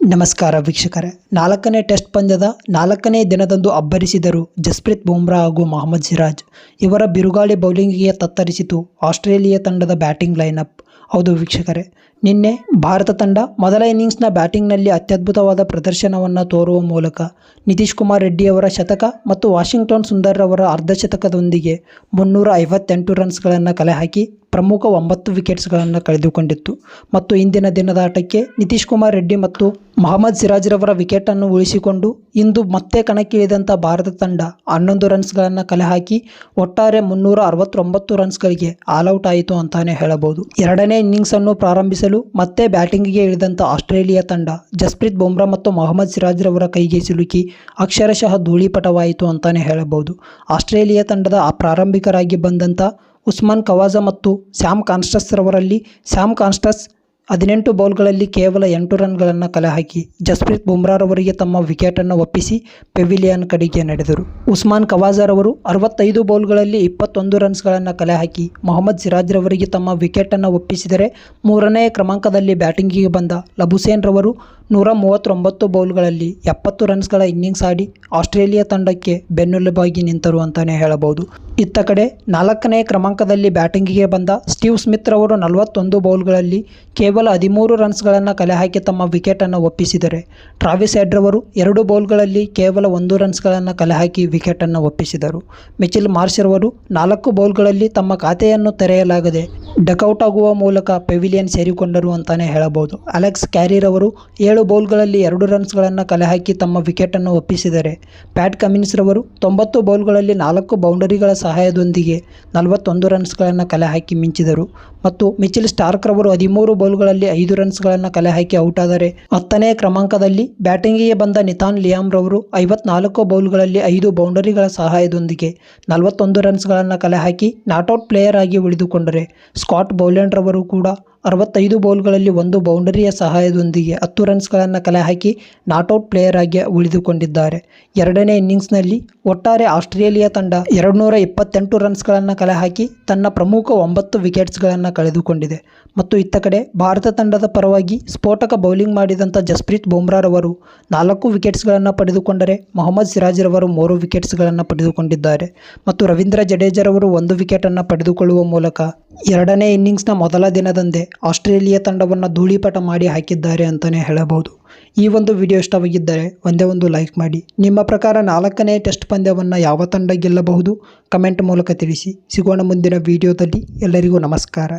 ನಮಸ್ಕಾರ ವೀಕ್ಷಕರೇ. ನಾಲ್ಕನೇ ಟೆಸ್ಟ್ ಪಂದ್ಯದ ನಾಲ್ಕನೇ ದಿನದಂದು ಅಬ್ಬರಿಸಿದರು ಜಸ್ಪ್ರೀತ್ ಬುಮ್ರಾ ಹಾಗೂ ಮೊಹಮ್ಮದ್ ಸಿರಾಜ್. ಇವರ ಬಿರುಗಾಳಿ ಬೌಲಿಂಗಿಗೆ ತತ್ತರಿಸಿತು ಆಸ್ಟ್ರೇಲಿಯಾ ತಂಡದ ಬ್ಯಾಟಿಂಗ್ ಲೈನಪ್. ಹೌದು ವೀಕ್ಷಕರೇ, ನಿನ್ನೆ ಭಾರತ ತಂಡ ಮೊದಲ ಇನ್ನಿಂಗ್ಸ್ನ ಬ್ಯಾಟಿಂಗ್ನಲ್ಲಿ ಅತ್ಯದ್ಭುತವಾದ ಪ್ರದರ್ಶನವನ್ನು ತೋರುವ ಮೂಲಕ ನಿತೀಶ್ ಕುಮಾರ್ ರೆಡ್ಡಿಯವರ ಶತಕ ಮತ್ತು ವಾಷಿಂಗ್ಟನ್ ಸುಂದರ್ ಅವರ ಅರ್ಧಶತಕದೊಂದಿಗೆ ಮುನ್ನೂರ ಐವತ್ತೆಂಟು ರನ್ಸ್ಗಳನ್ನು ಕಲೆಹಾಕಿ ಪ್ರಮುಖ ಒಂಬತ್ತು ವಿಕೆಟ್ಸ್ಗಳನ್ನು ಕಳೆದುಕೊಂಡಿತ್ತು. ಮತ್ತು ಇಂದಿನ ದಿನದ ಆಟಕ್ಕೆ ನಿತೀಶ್ ಕುಮಾರ್ ರೆಡ್ಡಿ ಮತ್ತು ಮೊಹಮ್ಮದ್ ಸಿರಾಜ್ರವರ ವಿಕೆಟನ್ನು ಉಳಿಸಿಕೊಂಡು ಇಂದು ಮತ್ತೆ ಕಣಕ್ಕಿಳಿದಂಥ ಭಾರತ ತಂಡ ಹನ್ನೊಂದು ರನ್ಸ್ಗಳನ್ನು ಕಲೆಹಾಕಿ ಒಟ್ಟಾರೆ ಮುನ್ನೂರ ಅರವತ್ತೊಂಬತ್ತು ರನ್ಸ್ಗಳಿಗೆ ಆಲ್ಔಟ್ ಆಯಿತು ಅಂತಾನೆ ಹೇಳಬಹುದು. ಎರಡನೇ ಇನ್ನಿಂಗ್ಸನ್ನು ಪ್ರಾರಂಭಿಸಲು ಮತ್ತೆ ಬ್ಯಾಟಿಂಗಿಗೆ ಇಳಿದಂಥ ಆಸ್ಟ್ರೇಲಿಯಾ ತಂಡ ಜಸ್ಪ್ರೀತ್ ಬುಮ್ರಾ ಮತ್ತು ಮೊಹಮ್ಮದ್ ಸಿರಾಜ್ರವರ ಕೈಗೆ ಸಿಲುಕಿ ಅಕ್ಷರಶಃ ಧೂಳಿಪಟವಾಯಿತು ಅಂತಾನೆ ಹೇಳಬಹುದು. ಆಸ್ಟ್ರೇಲಿಯಾ ತಂಡದ ಆ ಪ್ರಾರಂಭಿಕರಾಗಿ ಬಂದಂಥ ಉಸ್ಮಾನ್ ಕವಾಜ ಮತ್ತು ಸ್ಯಾಮ್ ಕಾನ್ಸ್ಟಸ್ರವರಲ್ಲಿ ಸ್ಯಾಮ್ ಕಾನ್ಸ್ಟಸ್ ಹದಿನೆಂಟು ಬೌಲ್ಗಳಲ್ಲಿ ಕೇವಲ ಎಂಟು ರನ್ಗಳನ್ನು ಕಲೆಹಾಕಿ ಜಸ್ಪ್ರೀತ್ ಬುಮ್ರಾರವರಿಗೆ ತಮ್ಮ ವಿಕೆಟನ್ನು ಒಪ್ಪಿಸಿ ಪೆವಿಲಿಯನ್ ಕಡೆಗೆ ನಡೆದರು. ಉಸ್ಮಾನ್ ಕವಾಜರವರು ಅರವತ್ತೈದು ಬೌಲ್ಗಳಲ್ಲಿ ಇಪ್ಪತ್ತೊಂದು ರನ್ಸ್ಗಳನ್ನು ಕಲೆಹಾಕಿ ಮೊಹಮ್ಮದ್ ಸಿರಾಜ್ರವರಿಗೆ ತಮ್ಮ ವಿಕೆಟನ್ನು ಒಪ್ಪಿಸಿದರೆ ಮೂರನೇ ಕ್ರಮಾಂಕದಲ್ಲಿ ಬ್ಯಾಟಿಂಗಿಗೆ ಬಂದ ಲಬುಸೇನ್ ರವರು ನೂರ ಮೂವತ್ತೊಂಬತ್ತು ಬೌಲ್ಗಳಲ್ಲಿ ಎಪ್ಪತ್ತು ರನ್ಸ್ಗಳ ಇನ್ನಿಂಗ್ಸ್ ಆಡಿ ಆಸ್ಟ್ರೇಲಿಯಾ ತಂಡಕ್ಕೆ ಬೆನ್ನೆಲುಬಾಗಿ ನಿಂತರು ಅಂತಲೇ ಹೇಳಬಹುದು. ಇತ್ತ ಕಡೆ ನಾಲ್ಕನೇ ಕ್ರಮಾಂಕದಲ್ಲಿ ಬ್ಯಾಟಿಂಗಿಗೆ ಬಂದ ಸ್ಟೀವ್ ಸ್ಮಿತ್ ರವರು ನಲವತ್ತೊಂದು ಬೌಲ್ಗಳಲ್ಲಿ ಕೇವಲ ಹದಿಮೂರು ರನ್ಸ್ಗಳನ್ನು ಕಲೆ ಹಾಕಿ ತಮ್ಮ ವಿಕೆಟನ್ನು ಒಪ್ಪಿಸಿದರೆ. ಟ್ರಾವಿಸ್ ಹೆಡ್ರವರು ಎರಡು ಬೌಲ್ಗಳಲ್ಲಿ ಕೇವಲ ಒಂದು ರನ್ಸ್ಗಳನ್ನು ಕಲೆ ಹಾಕಿ ವಿಕೆಟನ್ನು ಒಪ್ಪಿಸಿದರು. ಮಿಚಿಲ್ ಮಾರ್ಷರವರು ನಾಲ್ಕು ಬೌಲ್ಗಳಲ್ಲಿ ತಮ್ಮ ಖಾತೆಯನ್ನು ತೆರೆಯಲಾಗದೆ ಡಕೌಟ್ ಆಗುವ ಮೂಲಕ ಪೆವಿಲಿಯನ್ ಸೇರಿಕೊಂಡರು ಅಂತಾನೆ ಹೇಳಬಹುದು. ಅಲೆಕ್ಸ್ ಕ್ಯಾರಿರವರು ಏಳು ಬೌಲ್ಗಳಲ್ಲಿ ಎರಡು ರನ್ಸ್ಗಳನ್ನು ಕಲೆ ಹಾಕಿ ತಮ್ಮ ವಿಕೆಟನ್ನು ಒಪ್ಪಿಸಿದರೆ. ಪ್ಯಾಟ್ ಕಮಿನ್ಸ್ ರವರು ತೊಂಬತ್ತು ಬೌಲ್ಗಳಲ್ಲಿ ನಾಲ್ಕು ಬೌಂಡರಿಗಳ ಸಹಾಯದೊಂದಿಗೆ ನಲವತ್ತೊಂದು ರನ್ಸ್ಗಳನ್ನು ಕಲೆ ಹಾಕಿ ಮಿಂಚಿದರು. ಮತ್ತು ಮಿಚಿಲ್ ಸ್ಟಾರ್ಕ್ ರವರು ಹದಿಮೂರು ಬೌಲ್ಗಳಲ್ಲಿ ಐದು ರನ್ಸ್ಗಳನ್ನು ಕಲೆ ಹಾಕಿ ಔಟ್ ಆದರೆ ಹತ್ತನೇ ಕ್ರಮಾಂಕದಲ್ಲಿ ಬ್ಯಾಟಿಂಗಿಗೆ ಬಂದ ನಿತಾನ್ ಲಿಯಾಮ್ ರವರು ಐವತ್ನಾಲ್ಕು ಬೌಲ್ಗಳಲ್ಲಿ ಐದು ಬೌಂಡರಿಗಳ ಸಹಾಯದೊಂದಿಗೆ ನಲವತ್ತೊಂದು ರನ್ಸ್ಗಳನ್ನು ಕಲೆ ಹಾಕಿ ನಾಟ್ಔಟ್ ಪ್ಲೇಯರ್ ಆಗಿ ಉಳಿದುಕೊಂಡರೆ. ಸ್ಕಾಟ್ ಬೌಲೆಂಡ್ ರವರು ಕೂಡ ಅರವತ್ತೈದು ಬೌಲ್ಗಳಲ್ಲಿ ಒಂದು ಬೌಂಡರಿಯ ಸಹಾಯದೊಂದಿಗೆ ಹತ್ತು ರನ್ಸ್ಗಳನ್ನು ಕಲೆಹಾಕಿ ನಾಟ್ಔಟ್ ಪ್ಲೇಯರ್ ಆಗಿ ಉಳಿದುಕೊಂಡಿದ್ದಾರೆ. ಎರಡನೇ ಇನ್ನಿಂಗ್ಸ್ನಲ್ಲಿ ಒಟ್ಟಾರೆ ಆಸ್ಟ್ರೇಲಿಯಾ ತಂಡ ಎರಡುನೂರ ಇಪ್ಪತ್ತೆಂಟು ರನ್ಸ್ಗಳನ್ನು ಕಲೆಹಾಕಿ ತನ್ನ ಪ್ರಮುಖ ಒಂಬತ್ತು ವಿಕೆಟ್ಸ್ಗಳನ್ನು ಕಳೆದುಕೊಂಡಿದೆ. ಮತ್ತು ಇತ್ತ ಕಡೆ ಭಾರತ ತಂಡದ ಪರವಾಗಿ ಸ್ಫೋಟಕ ಬೌಲಿಂಗ್ ಮಾಡಿದಂಥ ಜಸ್ಪ್ರೀತ್ ಬುಮ್ರಾರವರು ನಾಲ್ಕು ವಿಕೆಟ್ಸ್ಗಳನ್ನು ಪಡೆದುಕೊಂಡರೆ ಮೊಹಮ್ಮದ್ ಸಿರಾಜ್ರವರು ಮೂರು ವಿಕೆಟ್ಸ್ಗಳನ್ನು ಪಡೆದುಕೊಂಡಿದ್ದಾರೆ. ಮತ್ತು ರವೀಂದ್ರ ಜಡೇಜರವರು ಒಂದು ವಿಕೆಟನ್ನು ಪಡೆದುಕೊಳ್ಳುವ ಮೂಲಕ ಎರಡನೇ ಇನ್ನಿಂಗ್ಸ್ನ ಮೊದಲ ದಿನದಂದೇ ಆಸ್ಟ್ರೇಲಿಯಾ ತಂಡವನ್ನು ಧೂಳಿಪಟ ಮಾಡಿ ಹಾಕಿದ್ದಾರೆ ಅಂತಲೇ ಹೇಳಬಹುದು. ಈ ಒಂದು ವಿಡಿಯೋ ಇಷ್ಟವಾಗಿದ್ದರೆ ಒಂದೇ ಒಂದು ಲೈಕ್ ಮಾಡಿ. ನಿಮ್ಮ ಪ್ರಕಾರ ನಾಲ್ಕನೇ ಟೆಸ್ಟ್ ಪಂದ್ಯವನ್ನು ಯಾವ ತಂಡ ಗೆಲ್ಲಬಹುದು? ಕಮೆಂಟ್ ಮೂಲಕ ತಿಳಿಸಿ. ಸಿಗೋಣ ಮುಂದಿನ ವಿಡಿಯೋದಲ್ಲಿ. ಎಲ್ಲರಿಗೂ ನಮಸ್ಕಾರ.